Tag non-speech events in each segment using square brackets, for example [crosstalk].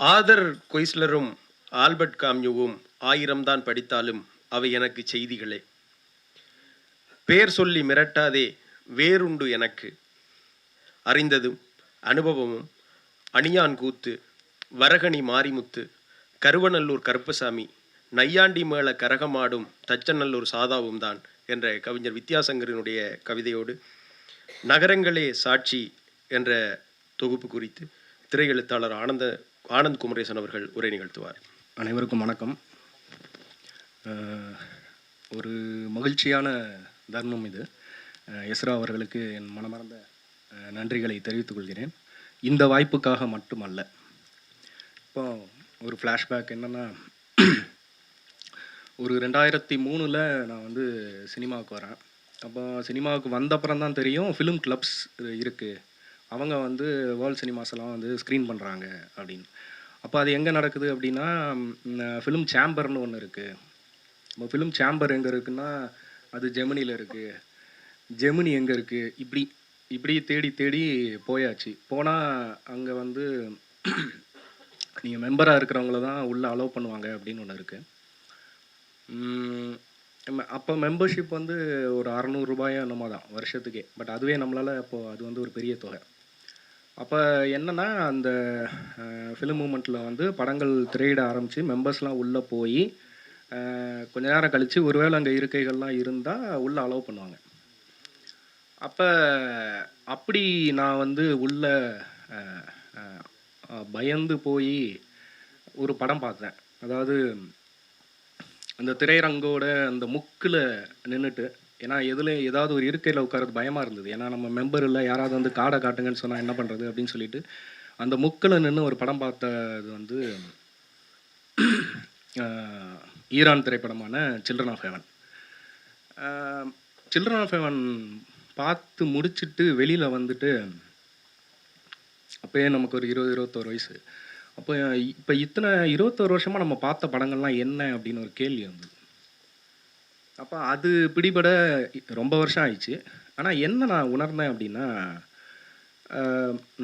Author கொய்ஸ்லரும் Albert காம்யூவும் ஆயிரம்தான் படித்தாலும் அவை எனக்கு செய்திகளே. பேர் சொல்லி மிரட்டாதே வேறுண்டு எனக்கு. அறிந்ததும் அனுபவமும் அணியான் கூத்து வரகணி மாரிமுத்து கருவநல்லூர் கருப்பசாமி நையாண்டி மேள கரகமாடும் தச்சநல்லூர் சாதாவும் தான் என்ற கவிஞர் வித்யாசங்கரினுடைய கவிதையோடு நகரங்களே சாட்சி என்ற தொகுப்பு குறித்து திரையெழுத்தாளர் ஆனந்த ஆனந்த் குமரேசன் அவர்கள் உரை நிகழ்த்துவார். அனைவருக்கும் வணக்கம். ஒரு மகிழ்ச்சியான தருணம் இது. எஸ்ரா அவர்களுக்கு என் மனமார்ந்த நன்றிகளை தெரிவித்துக் கொள்கிறேன். இந்த வாய்ப்புக்காக மட்டுமல்ல. இப்போ ஒரு ஃப்ளாஷ்பேக் என்னென்னா ஒரு ரெண்டாயிரத்தி மூணில் நான் வந்து சினிமாவுக்கு வரேன். அப்போ சினிமாவுக்கு வந்தப்புறம் தான் தெரியும் ஃபிலிம் கிளப்ஸ் இருக்குது அவங்க வந்து வேர்ல்ட் சினிமாஸ் எல்லாம் வந்து ஸ்க்ரீன் பண்ணுறாங்க அப்படின்னு. அப்போ அது எங்கே நடக்குது அப்படின்னா ஃபிலிம் சேம்பர்னு ஒன்று இருக்குது இப்போ ஃபிலிம் சேம்பர் எங்கே இருக்குன்னா அது ஜெமினியில் இருக்குது ஜெமினி எங்கே இருக்குது இப்படி இப்படி தேடி தேடி போயாச்சு. போனால் அங்கே வந்து [clears throat] நீங்கள் மெம்பராக இருக்கிறவங்கள தான் உள்ளே அலோவ் பண்ணுவாங்க அப்படின்னு ஒன்று இருக்குது அப்போ மெம்பர்ஷிப் வந்து ஒரு அறநூறுரூபாயோ என்னமோ தான் வருஷத்துக்கே. பட் அதுவே நம்மளால் அப்போது அது வந்து ஒரு பெரிய தொகை. அப்போ என்னென்னா அந்த ஃபிலிம் மூமெண்ட்டில் வந்து படங்கள் திரையிட ஆரம்பித்து மெம்பர்ஸ்லாம் உள்ளே போய் கொஞ்ச நேரம் கழித்து ஒருவேளை அங்கே இருக்கைகள்லாம் இருந்தால் உள்ளே அலோவ் பண்ணுவாங்க. அப்போ அப்படி நான் வந்து உள்ள பயந்து போய் ஒரு படம் பார்த்தேன். அதாவது அந்த திரையரங்கோட அந்த முக்கில் நின்றுட்டு ஏன்னா எதில் ஏதாவது ஒரு இருக்கையில் உட்காரது பயமாக இருந்தது. ஏன்னா நம்ம மெம்பர் இல்லை யாராவது வந்து காடை காட்டுங்கன்னு சொன்னால் என்ன பண்ணுறது அப்படின்னு சொல்லிட்டு அந்த முக்கில் நின்று ஒரு படம் பார்த்தது வந்து ஈரான் திரைப்படமான children of heaven children of heaven பார்த்து முடிச்சுட்டு வெளியில் வந்துட்டு அப்போயே நமக்கு ஒரு இருபது இருபத்தோரு வயசு. அப்போ இப்போ இத்தனை இருபத்தோரு வருஷமாக நம்ம பார்த்த படங்கள்லாம் என்ன அப்படின்னு ஒரு கேள்வி வந்தது. அப்போ அது பிடிபட ரொம்ப வருஷம் ஆயிடுச்சு. ஆனால் என்ன நான் உணர்ந்தேன் அப்படின்னா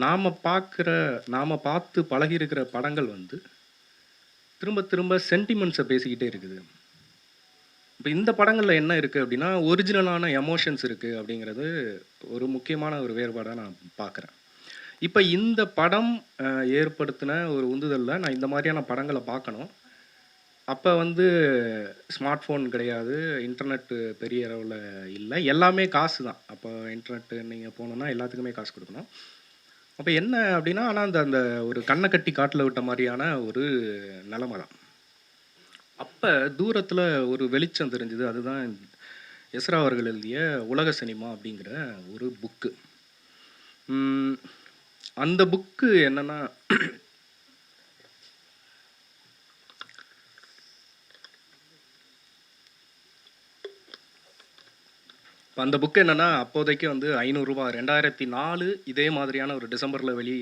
நாம் பார்க்குற நாம் பார்த்து பழகியிருக்கிற படங்கள் வந்து திரும்ப திரும்ப சென்டிமெண்ட்ஸை பேசிக்கிட்டே இருக்குது. இப்போ இந்த படங்களில் என்ன இருக்குது அப்படின்னா ஒரிஜினலான எமோஷன்ஸ் இருக்குது அப்படிங்கிறது ஒரு முக்கியமான ஒரு வேறுபாடாக நான் பார்க்குறேன் இப்போ இந்த படம் ஏற்படுத்தின ஒரு உந்துதலில் நான் இந்த மாதிரியான படங்களை பார்க்கணும். அப்போ வந்து ஸ்மார்ட் ஃபோன் கிடையாது இன்டர்நெட்டு பெரிய அளவில் இல்லை. எல்லாமே காசு தான். அப்போ இன்டர்நெட்டு நீங்கள் போனோன்னா எல்லாத்துக்குமே காசு கொடுக்கணும். அப்போ என்ன அப்படின்னா ஆனால் அந்த அந்த ஒரு கண்ணை கட்டி காட்டில் விட்ட மாதிரியான ஒரு நிலமை தான். அப்போ தூரத்தில் ஒரு வெளிச்சம் தெரிஞ்சுது. அதுதான் எஸ்ரா அவர்கள் எழுதிய உலக சினிமா அப்படிங்கிற ஒரு புக்கு அந்த புக்கு என்னென்னா இப்போ அந்த புக் என்னென்னா அப்போதைக்கு வந்து ஐநூறுரூவா ரெண்டாயிரத்தி நாலு இதே மாதிரியான ஒரு டிசம்பரில் வெளி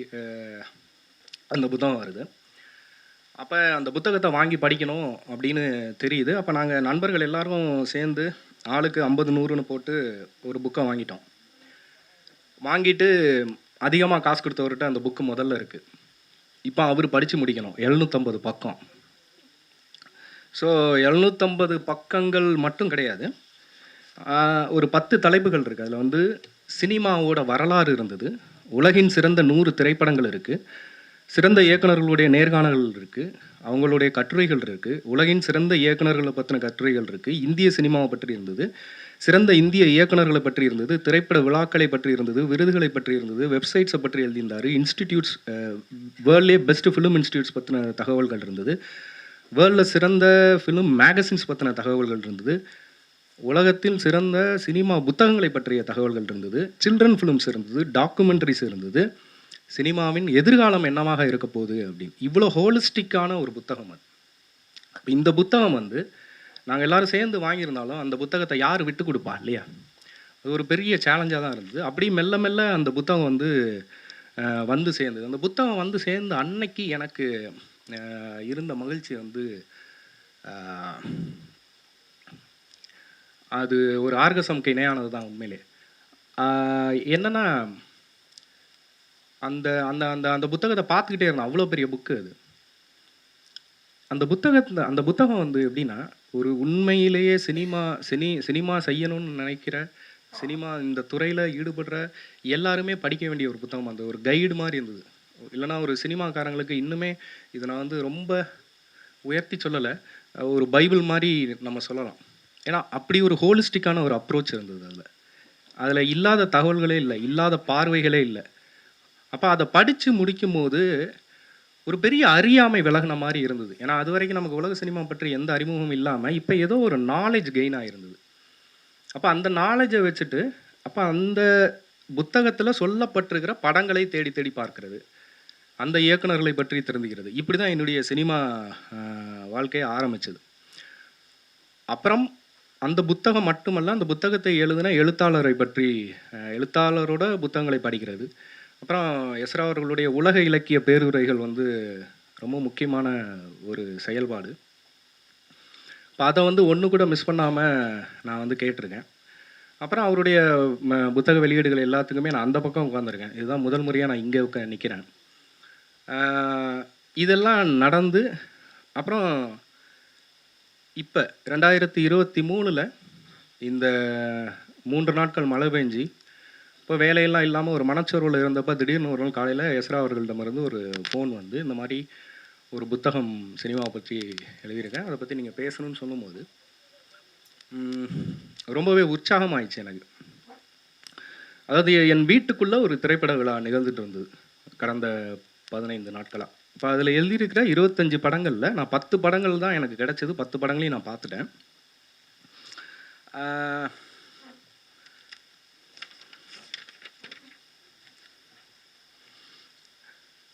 அந்த புத்தகம் வருது. அப்போ அந்த புத்தகத்தை வாங்கி படிக்கணும் அப்படின்னு தெரியுது. அப்போ நாங்கள் நண்பர்கள் எல்லாரும் சேர்ந்து ஆளுக்கு ஐம்பது நூறுன்னு போட்டு ஒரு புக்கை வாங்கிட்டோம். வாங்கிட்டு அதிகமாக காசு கொடுத்தவர்கிட்ட அந்த புக்கு முதல்ல இருக்குது இப்போ அவர் படித்து முடிக்கணும். எழுநூற்றம்பது பக்கம். ஸோ எழுநூற்றம்பது பக்கங்கள் மட்டும் கிடையாது. ஒரு பத்து தலைப்புகள் இருக்குது அதில் வந்து சினிமாவோட வரலாறு இருந்தது. உலகின் சிறந்த நூறு திரைப்படங்கள் இருக்குது சிறந்த இயக்குனர்களுடைய நேர்காணல்கள் இருக்குது அவங்களுடைய கட்டுரைகள் இருக்குது உலகின் சிறந்த இயக்குனர்களை பற்றின கட்டுரைகள் இருக்குது இந்திய சினிமாவை பற்றி இருந்தது. சிறந்த இந்திய இயக்குனர்களை பற்றி இருந்தது. திரைப்பட விழாக்களை பற்றி இருந்தது. விருதுகளை பற்றி இருந்தது. வெப்சைட்ஸை பற்றி எழுதியிருந்தார். இன்ஸ்டிடியூட்ஸ் வேர்ல்ட்லே பெஸ்ட் ஃபிலிம் இன்ஸ்டிடியூட்ஸ் பற்றின தகவல்கள் இருந்தது. வேர்ல்டில் சிறந்த ஃபிலிம் மேகசின்ஸ் பற்றின தகவல்கள் இருந்தது. உலகத்தில் சிறந்த சினிமா புத்தகங்களை பற்றிய தகவல்கள் இருந்தது. சில்ட்ரன் ஃபிலிம்ஸ் இருந்தது டாக்குமெண்ட்ரிஸ் இருந்தது. சினிமாவின் எதிர்காலம் என்னவாக இருக்க போகுது அப்படின்னு. இவ்வளோ ஹோலிஸ்டிக்கான ஒரு புத்தகம் அது. இந்த புத்தகம் வந்து நாங்கள் எல்லாரும் சேர்ந்து வாங்கியிருந்தாலும் அந்த புத்தகத்தை யார் விட்டு கொடுப்பா இல்லையா? அது ஒரு பெரிய சேலஞ்சாக தான் இருந்தது. அப்படி மெல்ல மெல்ல அந்த புத்தகம் வந்து வந்து சேர்ந்தது. அந்த புத்தகம் வந்து சேர்ந்து அன்னைக்கு எனக்கு இருந்த மகிழ்ச்சி வந்து அது ஒரு ஆர்கசம்க்கு இணையானது தான் உண்மையிலே என்னென்னா அந்த அந்த அந்த அந்த புத்தகத்தை பார்த்துக்கிட்டே இருந்தேன் அவ்வளோ பெரிய புக்கு அது. அந்த புத்தகத்தை அந்த புத்தகம் வந்து எப்படின்னா ஒரு உண்மையிலேயே சினிமா சினி சினிமா செய்யணும்னு நினைக்கிற சினிமா இந்த துறையில் ஈடுபடுற எல்லாருமே படிக்க வேண்டிய ஒரு புத்தகம் அந்த ஒரு கைடு மாதிரி இருந்தது. இல்லைன்னா ஒரு சினிமாக்காரங்களுக்கு இன்னுமே இதை நான் வந்து ரொம்ப உயர்த்தி சொல்லலை. ஒரு பைபிள் மாதிரி நம்ம சொல்லலாம். ஏன்னா அப்படி ஒரு ஹோலிஸ்டிக்கான ஒரு அப்ரோச் இருந்தது அதில். அதில் இல்லாத தகவல்களே இல்லை இல்லாத பார்வைகளே இல்லை. அப்போ அதை படித்து முடிக்கும்போது ஒரு பெரிய அறியாமை விலகின மாதிரி இருந்தது. ஏன்னா அது வரைக்கும் நமக்கு உலக சினிமா பற்றி எந்த அறிமுகமும் இல்லாமல் இப்போ ஏதோ ஒரு நாலேஜ் கெயின் ஆகிருந்தது அப்போ அந்த நாலேஜை வச்சுட்டு அப்போ அந்த புத்தகத்தில் சொல்லப்பட்டிருக்கிற படங்களை தேடி தேடி பார்க்கிறது. அந்த இயக்குனர்களை பற்றி தெரிஞ்சுக்கிறது. இப்படி தான் என்னுடைய சினிமா வாழ்க்கையை ஆரம்பிச்சது. அப்புறம் அந்த புத்தகம் மட்டுமல்ல அந்த புத்தகத்தை எழுதின எழுத்தாளரை பற்றி எழுத்தாளரோட புத்தகங்களை படிக்கிறது. அப்புறம் எஸ்ரா அவர்களுடைய உலக இலக்கிய பேருரைகள் வந்து ரொம்ப முக்கியமான ஒரு செயல்பாடு. இப்போ அதை வந்து ஒன்று கூட மிஸ் பண்ணாமல் நான் வந்து கேட்டிருக்கேன். அப்புறம் அவருடைய புத்தக வெளியீடுகள் எல்லாத்துக்குமே நான் அந்த பக்கம் உட்காந்துருக்கேன் இதுதான் முதல் முறையாக நான் இங்கே உட்கா நிற்கிறேன் இதெல்லாம் நடந்து அப்புறம் இப்போ ரெண்டாயிரத்தி இருபத்தி மூணில் இந்த மூன்று நாட்கள் மழை பெஞ்சி இப்போ வேலையெல்லாம் இல்லாமல் ஒரு மனச்சோர்வில் இருந்தப்போ திடீர்னு ஒரு நாள் காலையில் எஸ்ரா அவர்களிடமிருந்து ஒரு ஃபோன் வந்து இந்த மாதிரி ஒரு புத்தகம் சினிமாவை பற்றி எழுதியிருக்கேன். அதை பற்றி நீங்கள் பேசணும்னு சொல்லும்போது ரொம்பவே ரொம்பவே உற்சாகமாயிடுச்சு எனக்கு. அதாவது என் வீட்டுக்குள்ளே ஒரு திரைப்பட விழா நிகழ்ந்துட்டு இருந்தது. கடந்த பதினைந்து நாட்களாக இப்போ அதில் எழுதியிருக்கிற இருபத்தஞ்சி படங்களில் நான் பத்து படங்கள் தான் எனக்கு கிடைச்சது. பத்து படங்களையும் நான் பார்த்துட்டேன். ஆஹ்,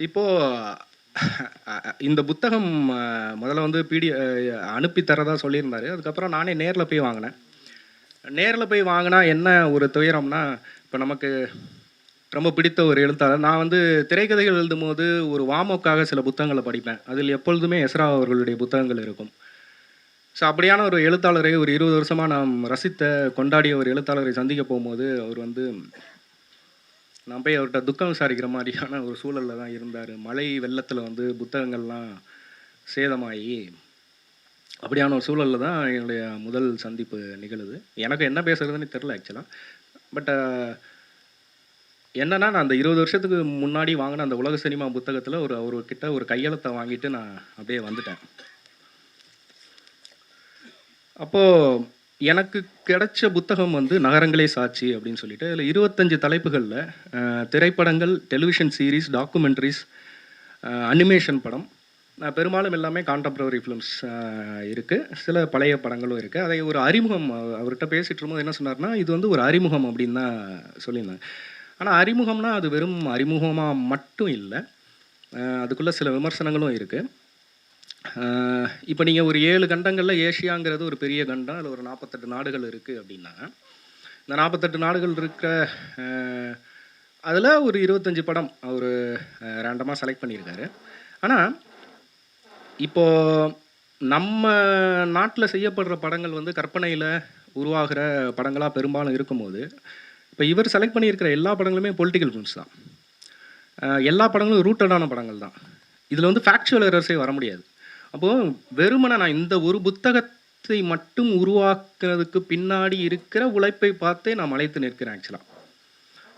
இப்போ இந்த புத்தகம் முதல்ல வந்து பிடி அனுப்பி தரதா சொல்லியிருந்தார். அதுக்கப்புறம் நானே நேரில் போய் வாங்கினேன். நேரில் போய் வாங்கினா என்ன ஒரு துயரம்னா இப்போ நமக்கு ரொம்ப பிடித்த ஒரு எழுத்தாளர். நான் வந்து திரைக்கதைகள் எழுதும்போது ஒரு வாமோக்காக சில புத்தகங்களை படிப்பேன். அதில் எப்பொழுதுமே எஸ்ரா அவர்களுடைய புத்தகங்கள் இருக்கும். ஸோ அப்படியான ஒரு எழுத்தாளரை ஒரு இருபது வருஷமாக நாம் ரசித்த கொண்டாடிய ஒரு எழுத்தாளரை சந்திக்க போகும்போது அவர் வந்து நான் போய் அவர்கிட்ட துக்கம் விசாரிக்கிற மாதிரியான ஒரு சூழலில் தான் இருந்தார். மழை வெள்ளத்தில் வந்து புத்தகங்கள்லாம் சேதமாகி அப்படியான ஒரு சூழலில் தான் என்னுடைய முதல் சந்திப்பு நிகழுது. எனக்கு என்ன பேசுகிறதுன்னு தெரில ஆக்சுவலாக பட் என்னன்னா நான் அந்த இருபது வருஷத்துக்கு முன்னாடி வாங்கின அந்த உலக சினிமா புத்தகத்தில் ஒரு அவர்கிட்ட ஒரு கையெழுத்தை வாங்கிட்டு நான் அப்படியே வந்துட்டேன். அப்போது எனக்கு கிடைச்ச புத்தகம் வந்து நகரங்களே சாட்சி அப்படின்னு சொல்லிட்டு அதில் இருபத்தஞ்சு தலைப்புகளில் திரைப்படங்கள் டெலிவிஷன் சீரிஸ் டாக்குமெண்ட்ரிஸ் அனிமேஷன் படம் அஹ், பெரும்பாலும் எல்லாமே கான்டெம்பரரி ஃபிலிம்ஸ் இருக்குது சில பழைய படங்களும் இருக்குது அதை ஒரு அறிமுகம் அவர்கிட்ட பேசிகிட்டு இருக்கும்போது என்ன சொன்னார்னா இது வந்து ஒரு அறிமுகம் அப்படின்னு தான் சொல்லியிருந்தாங்க. ஆனால் அறிமுகம்னா அது வெறும் அறிமுகமாக மட்டும் இல்லை. அதுக்குள்ளே சில விமர்சனங்களும் இருக்குது இப்போ நீங்கள் ஒரு ஏழு கண்டங்களில் ஏஷியாங்கிறது ஒரு பெரிய கண்டம் அதில் ஒரு நாற்பத்தெட்டு நாடுகள் இருக்குது அப்படின்னா இந்த நாற்பத்தெட்டு நாடுகள் இருக்க அதில் ஒரு இருபத்தஞ்சி படம் அவர் ரேண்டமாக செலக்ட் பண்ணியிருக்காரு. ஆனால் இப்போ நம்ம நாட்டில் செய்யப்படுற படங்கள் வந்து கற்பனையில் உருவாகிற படங்களாக பெரும்பாலும் இருக்கும்போது இப்போ இவர் செலக்ட் பண்ணியிருக்கிற எல்லா படங்களுமே பொலிட்டிக்கல் ஃபிலிம்ஸ் தான். எல்லா படங்களும் ரூட்டடான படங்கள் தான். இதில் வந்து ஃபேக்சுவல் எரர்ஸே வர முடியாது. அப்போது வெறுமனை நான் இந்த ஒரு புத்தகத்தை மட்டும் உருவாக்குறதுக்கு பின்னாடி இருக்கிற உழைப்பை பார்த்தே நான் அழைத்து நிற்கிறேன் ஆக்சுவலாக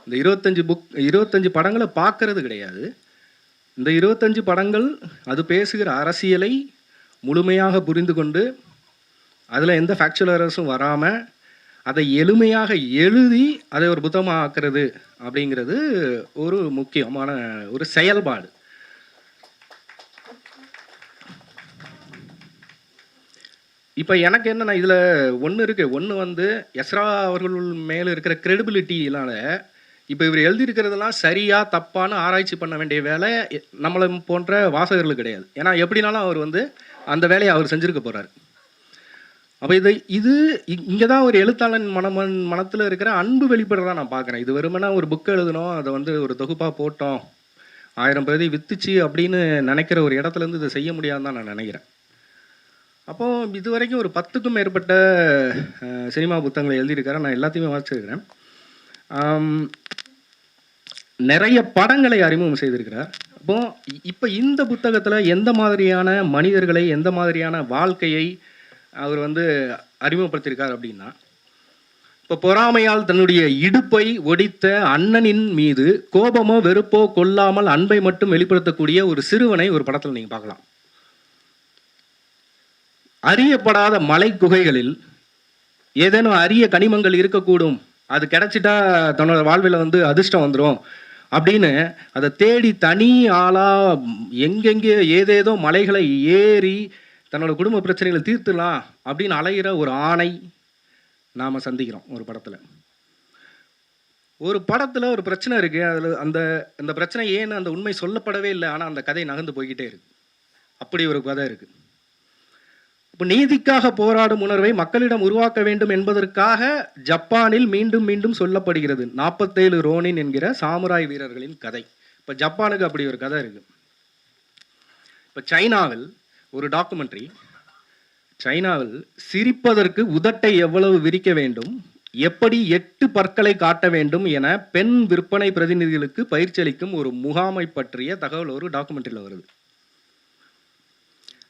இந்த இருபத்தஞ்சு புக் இருபத்தஞ்சு படங்களை பார்க்கறது கிடையாது. இந்த இருபத்தஞ்சு படங்கள் அது பேசுகிற அரசியலை முழுமையாக புரிந்து கொண்டு அதில் எந்த ஃபேக்சுவல் எரர்ஸும் வராமல் அதை எளிமையாக எழுதி அதை ஒரு புத்தகமாக ஆக்குறது அப்படிங்கிறது ஒரு முக்கியமான ஒரு செயல்பாடு. இப்போ எனக்கு என்னென்னா இதில் ஒன்று இருக்குது ஒன்று வந்து எஸ்ரா அவர்கள் மேலே இருக்கிற க்ரெடிபிலிட்டியினால் இப்போ இவர் எழுதியிருக்கிறதெல்லாம் சரியாக தப்பான ஆராய்ச்சி பண்ண வேண்டிய வேலை நம்மளை போன்ற வாசகர்கள் கிடையாது. ஏன்னா எப்படினாலும் அவர் வந்து அந்த வேலையை அவர் செஞ்சுருக்க போகிறார் அப்போ இது இது இங்கே தான் ஒரு எழுத்தாளன் மனமன் மனத்தில் இருக்கிற அன்பு வெளிப்படுறதா நான் பார்க்குறேன் இது வெறுமனா ஒரு புக் எழுதணும் அதை வந்து ஒரு தொகுப்பாக போட்டோம் ஆயிரம் பிரதி வித்துச்சு அப்படின்னு நினைக்கிற ஒரு இடத்துல இருந்து இதை செய்ய முடியாதுன்னு தான் நான் நினைக்கிறேன். அப்போ இது வரைக்கும் ஒரு பத்துக்கும் மேற்பட்ட சினிமா புத்தகங்களை எழுதியிருக்காரு. நான் எல்லாத்தையுமே வாசிச்சிருக்கிறேன். நிறைய படங்களை அறிமுகம் செய்திருக்கிறார். அப்போ இப்போ இந்த புத்தகத்தில் எந்த மாதிரியான மனிதர்களை எந்த மாதிரியான வாழ்க்கையை அவர் வந்து அறிமுகப்படுத்தியிருக்கார் அப்படின்னா இப்போ பொறாமையால் தன்னுடைய இடுப்பை ஒடித்த அண்ணனின் மீது கோபமோ வெறுப்போ கொல்லாமல் அன்பை மட்டும் வெளிப்படுத்தக்கூடிய ஒரு சிறுவனை ஒரு படத்தில் நீங்கள் பார்க்கலாம். அறியப்படாத மலை குகைகளில் ஏதேனும் அரிய கனிமங்கள் இருக்கக்கூடும். அது கிடைச்சிட்டா தன்னோட வாழ்வில் வந்து அதிர்ஷ்டம் வந்துடும் அப்படின்னு அதை தேடி தனி ஆளாக எங்கெங்கே ஏதேதோ மலைகளை ஏறி தன்னோட குடும்ப பிரச்சனைகளை தீர்த்துலாம் அப்படின்னு அலைகிற ஒரு ஆணை நாம் சந்திக்கிறோம் ஒரு படத்தில். ஒரு படத்தில் ஒரு பிரச்சனை இருக்குது அதில் அந்த அந்த பிரச்சனை ஏன்னு அந்த உண்மை சொல்லப்படவே இல்லை. ஆனால் அந்த கதை நகர்ந்து போய்கிட்டே இருக்கு. அப்படி ஒரு கதை இருக்குது இப்போ நீதிக்காக போராடும் உணர்வை மக்களிடம் உருவாக்க வேண்டும் என்பதற்காக ஜப்பானில் மீண்டும் மீண்டும் சொல்லப்படுகிறது. நாற்பத்தேழு ரோனின் என்கிற சாமுராய் வீரர்களின் கதை. இப்போ ஜப்பானுக்கு அப்படி ஒரு கதை இருக்குது இப்போ சைனாவில் ஒரு டாக்குமெண்ட்ரி சைனாவில் சிரிப்பதற்கு உதட்டை எவ்வளவு விரிக்க வேண்டும்? எப்படி எட்டு பற்களை காட்ட வேண்டும் என பெண் விற்பனை பிரதிநிதிகளுக்கு பயிற்சி அளிக்கும் ஒரு முகாமை பற்றிய தகவல் ஒரு டாக்குமெண்ட்ரியில் வருது.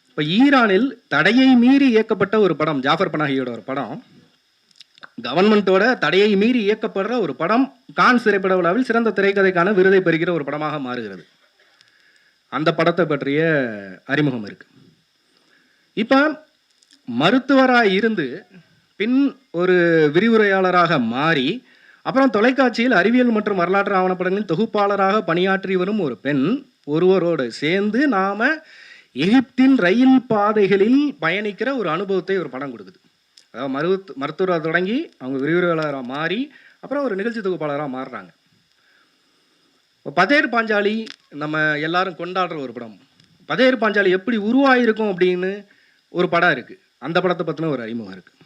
இப்போ ஈரானில் தடையை மீறி இயக்கப்பட்ட ஒரு படம் ஜாஃபர் பனாகியோட ஒரு படம். கவர்மெண்ட்டோட தடையை மீறி இயக்கப்படுற ஒரு படம் கான் திரைப்பட விழாவில் சிறந்த திரைக்கதைக்கான விருதை பெறுகிற ஒரு படமாக மாறுகிறது. அந்த படத்தை பற்றிய அறிமுகம் இருக்குது இப்போ மருத்துவராக இருந்து பின் ஒரு விரிவுரையாளராக மாறி அப்புறம் தொலைக்காட்சியில் அறிவியல் மற்றும் வரலாற்று ஆவணப்படங்களின் தொகுப்பாளராக பணியாற்றி வரும் ஒரு பெண் ஒருவரோடு சேர்ந்து நாம் எகிப்தின் ரயில் பாதைகளில் பயணிக்கிற ஒரு அனுபவத்தை ஒரு படம் கொடுக்குது. அதாவது மருத்து மருத்துவராக தொடங்கி அவங்க விரிவுரையாளராக மாறி அப்புறம் ஒரு நிகழ்ச்சி தொகுப்பாளராக மாறுறாங்க. இப்போ பதேர் பாஞ்சாலி நம்ம எல்லாரும் கொண்டாடுற ஒரு படம். பதேர் பாஞ்சாலி எப்படி உருவாயிருக்கும் அப்படின்னு ஒரு படம் இருக்குது அந்த படத்தை பற்றின ஒரு அறிமுகம் இருக்குது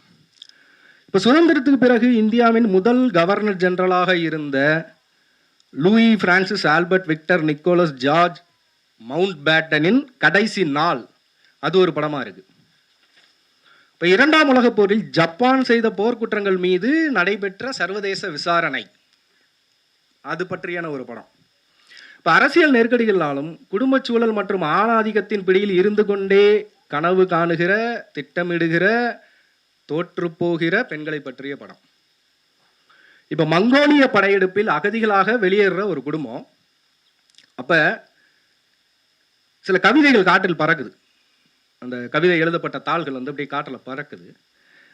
இப்போ சுதந்திரத்துக்கு பிறகு இந்தியாவின் முதல் கவர்னர் ஜெனரலாக இருந்த Louis Francis Albert Victor Nicholas George Mount பேட்டனின் கடைசி நாள் அது ஒரு படமாக இருக்குது இப்போ இரண்டாம் உலகப் போரில் ஜப்பான் செய்த போர்க்குற்றங்கள் மீது நடைபெற்ற சர்வதேச விசாரணை. அது பற்றியான ஒரு படம். இப்போ அரசியல் நெருக்கடிகளாலும் குடும்பச் சூழல் மற்றும் ஆணாதிக்கத்தின் பிடியில் இருந்து கொண்டே கனவு காணுகிற திட்டமிடுகிற தோற்றுப்போகிற பெண்களை பற்றிய படம். இப்போ மங்கோலிய படையெடுப்பில் அகதிகளாக வெளியேறுற ஒரு குடும்பம். அப்போ சில கவிதைகள் காட்டில் பறக்குது. அந்த கவிதை எழுதப்பட்ட தாள்கள் வந்து அப்படியே காட்டில் பறக்குது.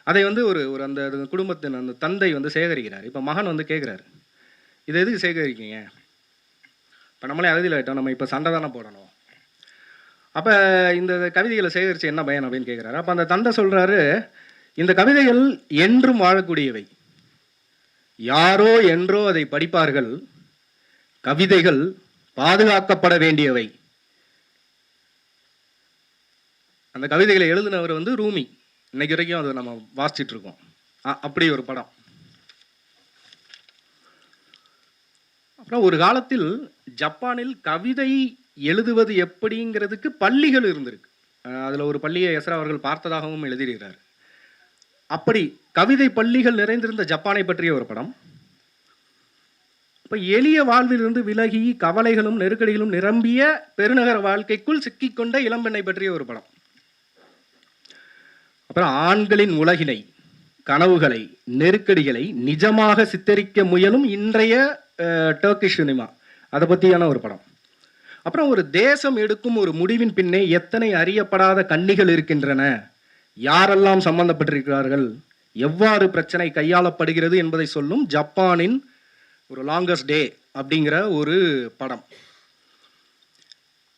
அதை வந்து ஒரு ஒரு அந்த அந்த குடும்பத்தின் அந்த தந்தை வந்து சேகரிக்கிறார். இப்போ மகன் வந்து கேட்குறாரு இது எதுக்கு சேகரிக்கீங்க இப்போ நம்மளே அகதியில் ஆகிட்டோம் நம்ம இப்போ சண்டை தானே போடணும். அப்போ இந்த கவிதைகளை சேகரித்து என்ன பயன் அப்படின்னு கேட்குறாரு அப்போ அந்த தந்தை சொல்கிறாரு இந்த கவிதைகள் என்றும் வாழக்கூடியவை. யாரோ என்றோ அதை படிப்பார்கள் கவிதைகள் பாதுகாக்கப்பட வேண்டியவை. அந்த கவிதைகளை எழுதினவர் வந்து ரூமி. இன்னைக்கு வரைக்கும் அதை நம்ம வாசிச்சிட்டு இருக்கோம். அப்படி ஒரு படம். அப்புறம் ஒரு காலத்தில் ஜப்பானில் கவிதை எழுதுவது எப்படிங்கிறதுக்கு பள்ளிகள் இருந்திருக்கு. அதில் ஒரு பள்ளியை எஸ்ரா அவர்கள் பார்த்ததாகவும் எழுதியிருக்கிறார். அப்படி கவிதை பள்ளிகள் நிறைந்திருந்த ஜப்பானை பற்றிய ஒரு படம். இப்போ எளிய வாழ்விலிருந்து விலகி கவலைகளும் நெருக்கடிகளும் நிரம்பிய பெருநகர வாழ்க்கைக்குள் சிக்கிக்கொண்ட இளம்பெண்ணை பற்றிய ஒரு படம். அப்புறம் ஆண்களின் உலகினை கனவுகளை நெருக்கடிகளை நிஜமாக சித்தரிக்க முயலும் இன்றைய டர்க்கிஷ் சினிமா. அதை பற்றியான ஒரு படம். அப்புறம் ஒரு தேசம் எடுக்கும் ஒரு முடிவின் பின்னே எத்தனை அறியப்படாத கன்னிகள் இருக்கின்றன? யாரெல்லாம் சம்பந்தப்பட்டிருக்கிறார்கள்? எவ்வாறு பிரச்சனை கையாளப்படுகிறது என்பதை சொல்லும் ஜப்பானின் ஒரு லாங்கஸ்ட் டே அப்படிங்கிற ஒரு படம்.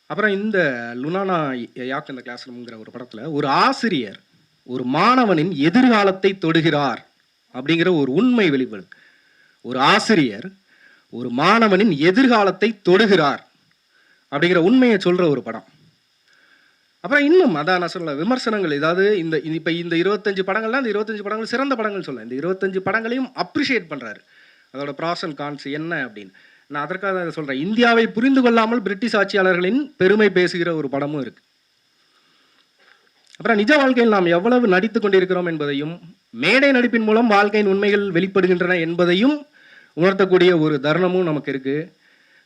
அப்புறம் இந்த லுனானா யாக் இந்த கிளாஸ் ரூம்ங்கிற ஒரு படத்தில் ஒரு ஆசிரியர் ஒரு மாணவனின் எதிர்காலத்தை தொடுகிறார் அப்படிங்கிற ஒரு உண்மை வெளிப்படுது ஒரு ஆசிரியர் ஒரு மாணவனின் எதிர்காலத்தை தொடுகிறார். அப்படிங்கிற உண்மையை சொல்கிற ஒரு படம். அப்புறம் இன்னும் அதான் நான் சொல்ல விமர்சனங்கள் ஏதாவது இந்த இப்போ இந்த இருபத்தஞ்சு படங்கள்லாம் இந்த இருபத்தஞ்சு படங்கள் சிறந்த படங்கள் சொல்ல இந்த இருபத்தஞ்சு படங்களையும் அப்ரிஷியேட் பண்ணுறாரு அதோட ப்ராஸ் அண்ட் கான்ஸ் என்ன அப்படின்னு. நான் அதற்காக தான் சொல்கிறேன் இந்தியாவை புரிந்து கொள்ளாமல் பிரிட்டிஷ் ஆட்சியாளர்களின் பெருமை பேசுகிற ஒரு படமும் இருக்கு. அப்புறம் நிஜ வாழ்க்கையில் நாம் எவ்வளவு நடித்து கொண்டிருக்கிறோம் என்பதையும் மேடை நடிப்பின் மூலம் வாழ்க்கையின் உண்மைகள் வெளிப்படுகின்றன என்பதையும் உணர்த்தக்கூடிய ஒரு தருணமும் நமக்கு இருக்குது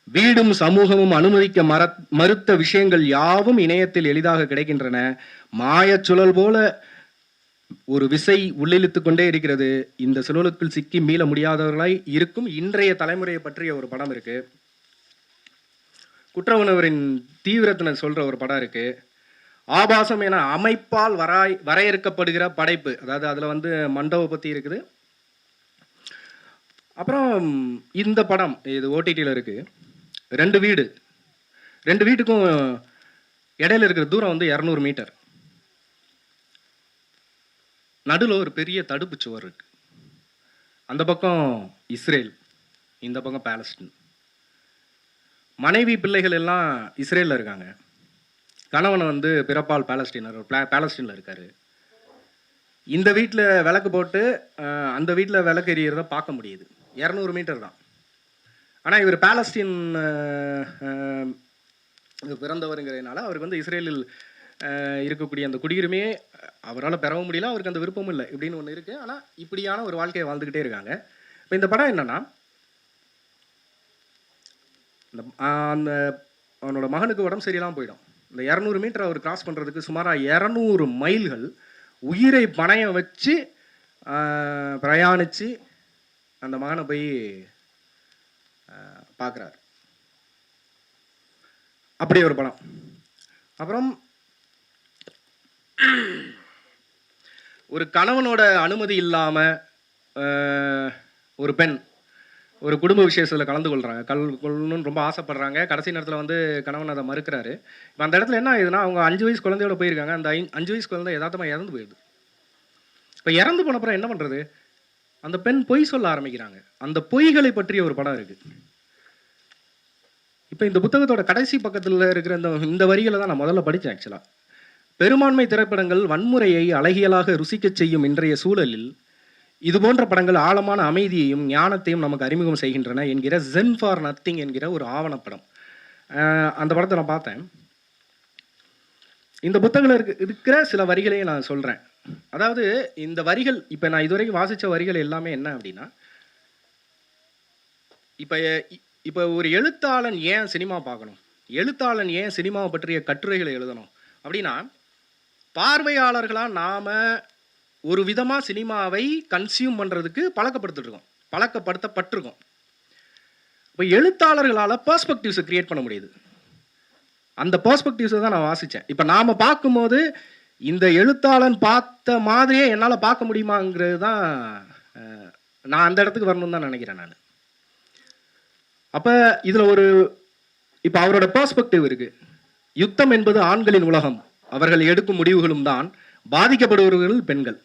வீடும் சமூகமும் அனுமதிக்க மற மறுத்த விஷயங்கள் யாவும் இணையத்தில் எளிதாக கிடைக்கின்றன. மாயச் சுழல் போல ஒரு விசை உள்ளிழுத்து கொண்டே இருக்கிறது. இந்த சுழலுக்குள் சிக்கி மீள முடியாதவர்களாய் இருக்கும் இன்றைய தலைமுறையை பற்றிய ஒரு படம் இருக்கு. குற்ற உணவரின் தீவிரத்தினை சொல்ற ஒரு படம் இருக்கு. ஆபாசம் என அமைப்பால் வராய் வரையறுக்கப்படுகிற படைப்பு. அதாவது அதில் வந்து மண்டப பற்றி இருக்குது. அப்புறம் இந்த படம் இது ஓடிடியில் இருக்குது ரெண்டு வீடு. ரெண்டு வீட்டுக்கும் இடையில இருக்கிற தூரம் வந்து இரநூறு மீட்டர். நடுவில் ஒரு பெரிய தடுப்பு சுவர் இருக்கு. அந்த பக்கம் இஸ்ரேல் இந்த பக்கம் பேலஸ்டின் மனைவி பிள்ளைகள் எல்லாம் இஸ்ரேலில் இருக்காங்க. கணவன் வந்து பிறப்பால் பேலஸ்டீனர் பேலஸ்டீனில் இருக்காரு. இந்த வீட்டில் விளக்கு போட்டு அந்த வீட்டில் விளக்கு எரியறத பார்க்க முடியுது. இரநூறு மீட்டர் தான். ஆனால் இவர் பேலஸ்டீன் பிறந்தவருங்கிறதுனால அவருக்கு வந்து இஸ்ரேலில் இருக்கக்கூடிய அந்த குடியுரிமையே அவரால் பெறவும் முடியல. அவருக்கு அந்த விருப்பமும் இல்லை இப்படின்னு ஒன்று இருக்குது ஆனால் இப்படியான ஒரு வாழ்க்கையை வாழ்ந்துக்கிட்டே இருக்காங்க. இப்போ இந்த படம் என்னென்னா இந்த அந்த அவனோட மகனுக்கு உடம்பு சரியெல்லாம் போயிடும். இந்த இரநூறு மீட்டர் அவர் கிராஸ் பண்ணுறதுக்கு சுமாராக இரநூறு மைல்கள் உயிரை பணையம் வச்சு பிரயாணித்து அந்த மகனை போய் பார்க்குறாரு. அப்படி ஒரு படம். அப்புறம் ஒரு கணவனோட அனுமதி இல்லாமல் ஒரு பெண் ஒரு குடும்ப விஷயத்தில் கலந்து கொள்கிறாங்க கல் கொள்ளணும்னு ரொம்ப ஆசைப்படுறாங்க. கடைசி நேரத்தில் வந்து கணவன் அதை மறுக்கிறாரு. இப்போ அந்த இடத்துல என்ன ஆகுதுன்னா அவங்க அஞ்சு வயசு குழந்தையோட போயிருக்காங்க. அந்த அஞ்சு வயசு குழந்தை யதார்த்தமாக இறந்து போயிடுது. இப்போ இறந்து போன அப்புறம் என்ன பண்ணுறது அந்த பெண் பொய் சொல்ல ஆரம்பிக்கிறாங்க. அந்த பொய்களை பற்றிய ஒரு படம் இருக்குது இப்போ இந்த புத்தகத்தோட கடைசி பக்கத்தில் இருக்கிற இந்த இந்த வரிகளை தான் நான் முதல்ல படித்தேன் ஆக்சுவலாக பெரும்பான்மை திரைப்படங்கள் வன்முறையை அழகியலாக ருசிக்கச் செய்யும் இன்றைய சூழலில் இது போன்ற படங்கள் ஆழமான அமைதியையும் ஞானத்தையும் நமக்கு அறிமுகம் செய்கின்றன என்கிற ஜென் ஃபார் நத்திங் என்கிற ஒரு ஆவணப்படம். அந்த படத்தை நான் பார்த்தேன். இந்த புத்தகத்தில் இருக்க இருக்கிற சில வரிகளையும் நான் சொல்கிறேன் அதாவது இந்த வரிகள் இப்போ நான் இதுவரைக்கும் வாசித்த வரிகள் எல்லாமே என்ன அப்படின்னா இப்போ இப்போ ஒரு எழுத்தாளன் ஏன் சினிமா பார்க்கணும்? எழுத்தாளன் ஏன் சினிமாவை பற்றிய கட்டுரைகளை எழுதணும்? அப்படின்னா பார்வையாளர்களாக நாம் ஒரு விதமாக சினிமாவை கன்சியூம் பண்ணுறதுக்கு பழக்கப்படுத்திட்டு இருக்கோம் பழக்கப்படுத்தப்பட்டிருக்கோம். இப்போ எழுத்தாளர்களால் பர்ஸ்பெக்டிவ்ஸை கிரியேட் பண்ண முடியுது. அந்த பர்ஸ்பெக்டிவ்ஸை தான் நான் வாசித்தேன் இப்போ நாம் பார்க்கும்போது இந்த எழுத்தாளன் பார்த்த மாதிரியே என்னால் பார்க்க முடியுமாங்கிறது தான் நான் அந்த இடத்துக்கு வரணும்னு தான் நினைக்கிறேன் நான். அப்போ இதில் ஒரு இப்போ அவரோட பர்ஸ்பெக்டிவ் இருக்குது யுத்தம் என்பது ஆண்களின் உலகம். அவர்கள் எடுக்கும் முடிவுகளும் தான் பாதிக்கப்படுபவர்கள் பெண்கள்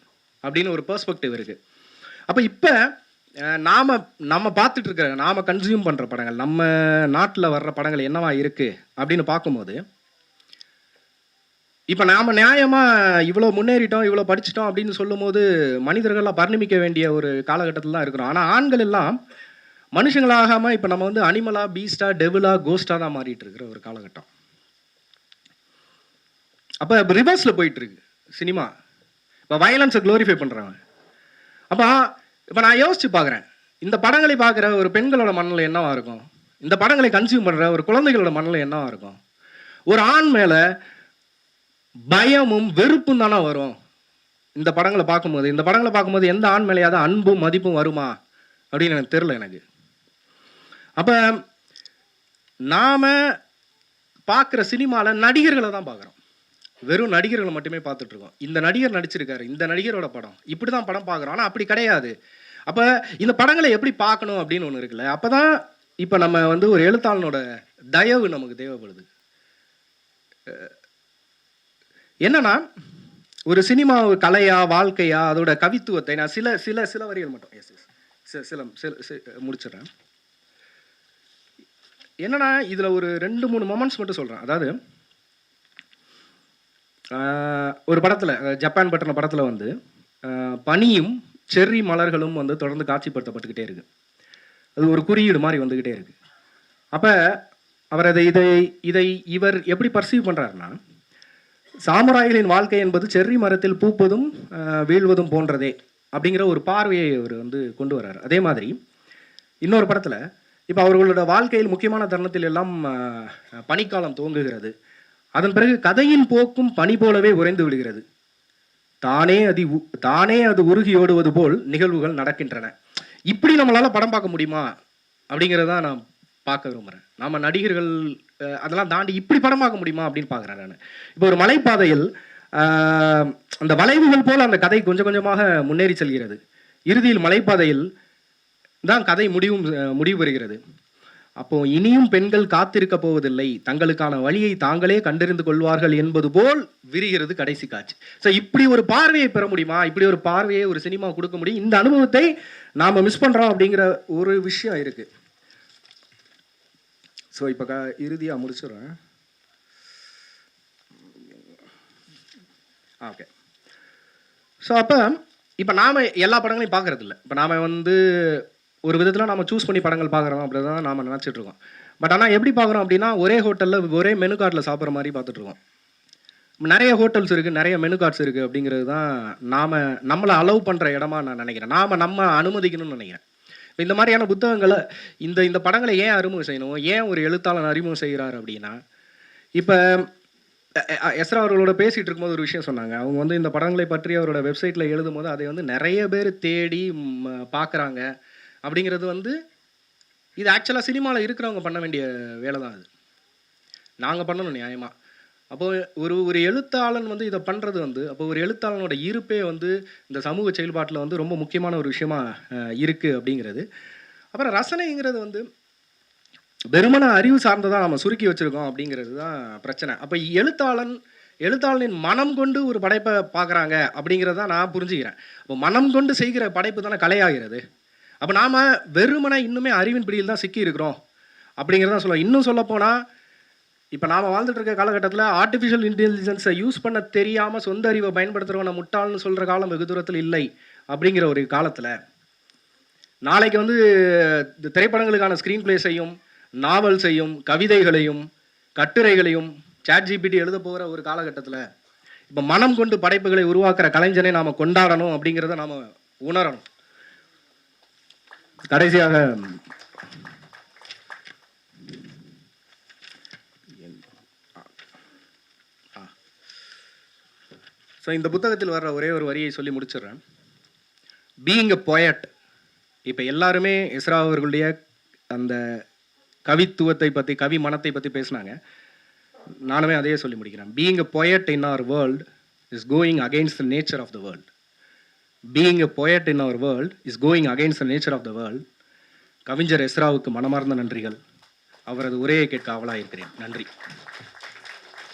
அப்படின்னு ஒரு பர்ஸ்பெக்டிவ் இருக்குது அப்போ இப்போ நாம் நம்ம பார்த்துட்டு இருக்கிற நாம கன்சியூம் பண்ணுற படங்கள் நம்ம நாட்டில் வர்ற படங்கள் என்னவா இருக்குது அப்படின்னு பார்க்கும்போது இப்போ நாம் நியாயமாக இவ்வளோ முன்னேறிட்டோம் இவ்வளோ படிச்சிட்டோம் அப்படின்னு சொல்லும்போது மனிதர்கள்லாம் பரிணமிக்க வேண்டிய ஒரு காலகட்டத்தில் தான் இருக்கிறோம். ஆனால் ஆண்கள் எல்லாம் மனுஷங்களாகாமல் இப்போ நம்ம வந்து அனிமலா பீஸ்டா டெவிலா கோஸ்டாக தான் மாறிட்டு இருக்கிற ஒரு காலகட்டம். அப்போ ரிவர்ஸில் போயிட்டுருக்கு சினிமா இப்போ வயலன்ஸை க்ளோரிஃபை பண்ணுறாங்க அப்போ இப்போ நான் யோசித்து பார்க்குறேன். இந்த படங்களை பார்க்குற ஒரு பெண்களோட மனநிலை என்னவாக இருக்கும்? இந்த படங்களை கன்சியூம் பண்ணுற ஒரு குழந்தைகளோட மனநிலை என்னவாக இருக்கும்? ஒரு ஆண் மேலே பயமும் வெறுப்பும் தானே வரும். இந்த படங்களை பார்க்கும்போது இந்த படங்களை பார்க்கும்போது எந்த ஆண் மேலேயாவது அன்பும் மதிப்பும் வருமா? அப்படின்னு எனக்கு தெரில எனக்கு. அப்போ நாம் பார்க்குற சினிமாவில் நடிகர்களை தான் பார்க்குறோம். வெறும் நடிகர்களை மட்டுமே பார்த்துட்ருக்கோம் இந்த நடிகர் நடிச்சிருக்காரு இந்த நடிகரோட படம் இப்படி தான் படம் பார்க்குறோம். ஆனால் அப்படி கிடையாது. அப்போ இந்த படங்களை எப்படி பார்க்கணும் அப்படின்னு ஒன்று இருக்குல்ல அப்போ தான் இப்போ நம்ம வந்து ஒரு எழுத்தாளனோட தயவு நமக்கு தேவைப்படுது. என்னன்னா ஒரு சினிமா ஒரு கலையா வாழ்க்கையா அதோட கவித்துவத்தை நான் சில சில சில வரிகள் மட்டும். எஸ் எஸ் சில சில சில- முடிச்சிடுறேன். என்னன்னா இதில் ஒரு ரெண்டு மூணு மொமெண்ட்ஸ் மட்டும் சொல்கிறேன் அதாவது ஒரு படத்தில் ஜப்பான் பட்டின படத்தில் வந்து பனியும் செர்ரி மலர்களும் வந்து தொடர்ந்து காட்சிப்படுத்தப்பட்டுக்கிட்டே இருக்குது அது ஒரு குறியீடு மாதிரி வந்துக்கிட்டே இருக்குது அப்போ அவர் அதை இதை இதை இவர் எப்படி பர்சீவ் பண்ணுறாருன்னா சாமுராய்களின் வாழ்க்கை என்பது செர்ரி மரத்தில் பூப்பதும் வீழ்வதும் போன்றதே அப்படிங்கிற ஒரு பார்வையை அவர் வந்து கொண்டு வர்றார். அதே மாதிரி இன்னொரு படத்தில் இப்போ அவர்களோட வாழ்க்கையில் முக்கியமான தருணத்தில் எல்லாம் பனிக்காலம் துவங்குகிறது. அதன் பிறகு கதையின் போக்கும் பனி போலவே உறைந்து விடுகிறது தானே அது உ- தானே அது உருகி ஓடுவது போல் நிகழ்வுகள் நடக்கின்றன. இப்படி நம்மளால படம் பார்க்க முடியுமா? அப்படிங்கிறதான் நான் பார்க்க விரும்புகிறேன் நம்ம நடிகர்கள் அதெல்லாம் தாண்டி இப்படி படமாக முடியுமா அப்படின்னு பார்க்குறேன் நான். இப்போ ஒரு மலைப்பாதையில் அந்த வளைவுகள் போல் அந்த கதை கொஞ்சம் கொஞ்சமாக முன்னேறி செல்கிறது. இறுதியில் மலைப்பாதையில் தான் கதை முடிவும் முடிவு பெறுகிறது. அப்போ இனியும் பெண்கள் காத்திருக்க போவதில்லை. தங்களுக்கான வழியை தாங்களே கண்டறிந்து கொள்வார்கள் என்பது போல் விரிகிறது கடைசி காட்சி. ஸோ இப்படி ஒரு பார்வையை பெற முடியுமா? இப்படி ஒரு பார்வையை ஒரு சினிமா கொடுக்க முடியும்? இந்த அனுபவத்தை நாம் மிஸ் பண்ணுறோம் அப்படிங்கிற ஒரு விஷயம் இருக்குது ஸோ இப்போ க இறுதியாக முடிச்சிடுறேன். ஓகே ஸோ அப்போ இப்போ நாம் எல்லா படங்களையும் பார்க்குறதில்ல இப்போ நாம் வந்து ஒரு விதத்தில் நம்ம சூஸ் பண்ணி படங்கள் பார்க்குறோம் அப்படி தான் நாம் நினச்சிட்ருக்கோம் பட் ஆனால் எப்படி பார்க்குறோம் அப்படின்னா ஒரே ஹோட்டலில் ஒரே மெனு கார்டில் சாப்பிட்ற மாதிரி பார்த்துட்ருக்கோம் நிறைய ஹோட்டல்ஸ் இருக்குது நிறைய மெனு கார்ட்ஸ் இருக்குது அப்படிங்கிறது தான் நாம் நம்மளை அலோவ் பண்ணுற இடமா நான் நினைக்கிறேன். நாம் நம்ம அனுமதிக்கணும்னு நினைக்கிறேன். இந்த மாதிரியான புத்தகங்களை இந்த இந்த படங்களை ஏன் அறிமுகம் செய்யணும்? ஏன் ஒரு எழுத்தாளன் அறிமுகம் செய்கிறார் அப்படின்னா இப்போ எஸ்ரா அவர்களோட பேசிகிட்டு இருக்கும்போது ஒரு விஷயம் சொன்னாங்க. அவங்க வந்து இந்த படங்களை பற்றி அவரோட வெப்சைட்டில் எழுதும்போது அதை வந்து நிறைய பேர் தேடி பார்க்குறாங்க அப்படிங்கிறது வந்து இது ஆக்சுவலாக சினிமாவில் இருக்கிறவங்க பண்ண வேண்டிய வேலை தான் அது. நாங்கள் பண்ணணும் நியாயமாக அப்போ ஒரு ஒரு எழுத்தாளன் வந்து இதை பண்ணுறது வந்து அப்போ ஒரு எழுத்தாளனோட இருப்பே வந்து இந்த சமூக செயல்பாட்டில் வந்து ரொம்ப முக்கியமான ஒரு விஷயமா இருக்குது அப்படிங்கிறது. அப்புறம் ரசனைங்கிறது வந்து வெறுமன அறிவு சார்ந்ததாக நம்ம சுருக்கி வச்சுருக்கோம் அப்படிங்கிறது தான் பிரச்சனை. அப்போ எழுத்தாளன் எழுத்தாளனின் மனம் கொண்டு ஒரு படைப்பை பார்க்குறாங்க அப்படிங்கிறத நான் புரிஞ்சுக்கிறேன். அப்போ மனம் கொண்டு செய்கிற படைப்பு தானே கலையாகிறது. அப்போ நாம் வெறுமனை இன்னுமே அறிவின் பிடியில் தான் சிக்கி இருக்கிறோம் அப்படிங்கிறதான் சொல்லுவோம் இன்னும் சொல்லப்போனால் இப்போ நாம் வாழ்ந்துட்டு இருக்க காலகட்டத்தில் ஆர்டிஃபிஷியல் இன்டெலிஜென்ஸை யூஸ் பண்ண தெரியாமல் சொந்த அறிவை பயன்படுத்துகிறவன முட்டாள்னு சொல்கிற காலம் வெகு தூரத்தில் இல்லை அப்படிங்கிற ஒரு காலத்தில். நாளைக்கு வந்து திரைப்படங்களுக்கான ஸ்க்ரீன் பிளேஸையும் நாவல்ஸையும் கவிதைகளையும் கட்டுரைகளையும் சாட் ஜிபிடி எழுத போகிற ஒரு காலகட்டத்தில் இப்போ மனம் கொண்டு படைப்புகளை உருவாக்குற கலைஞனை நாம் கொண்டாடணும் அப்படிங்கிறத நாம் உணரணும். கடைசியாக ஸோ இந்த புத்தகத்தில் வர்ற ஒரே ஒரு வரியை சொல்லி முடிச்சிடுறேன். பீயிங் எ பொயட் இப்போ எல்லாருமே இஸ்ரா அவர்களுடைய அந்த கவித்துவத்தை பற்றி கவி மனத்தை பற்றி பேசுனாங்க. நானுமே அதையே சொல்லி முடிக்கிறேன். Being a poet in our world is going against the nature of the world being a poet in our world is going against the nature of the world கவிஞர் எஸ்ராவுக்கு மனமார்ந்த நன்றிகள். அவரது உரையை கேட்க அவளாக இருக்கிறேன் நன்றி.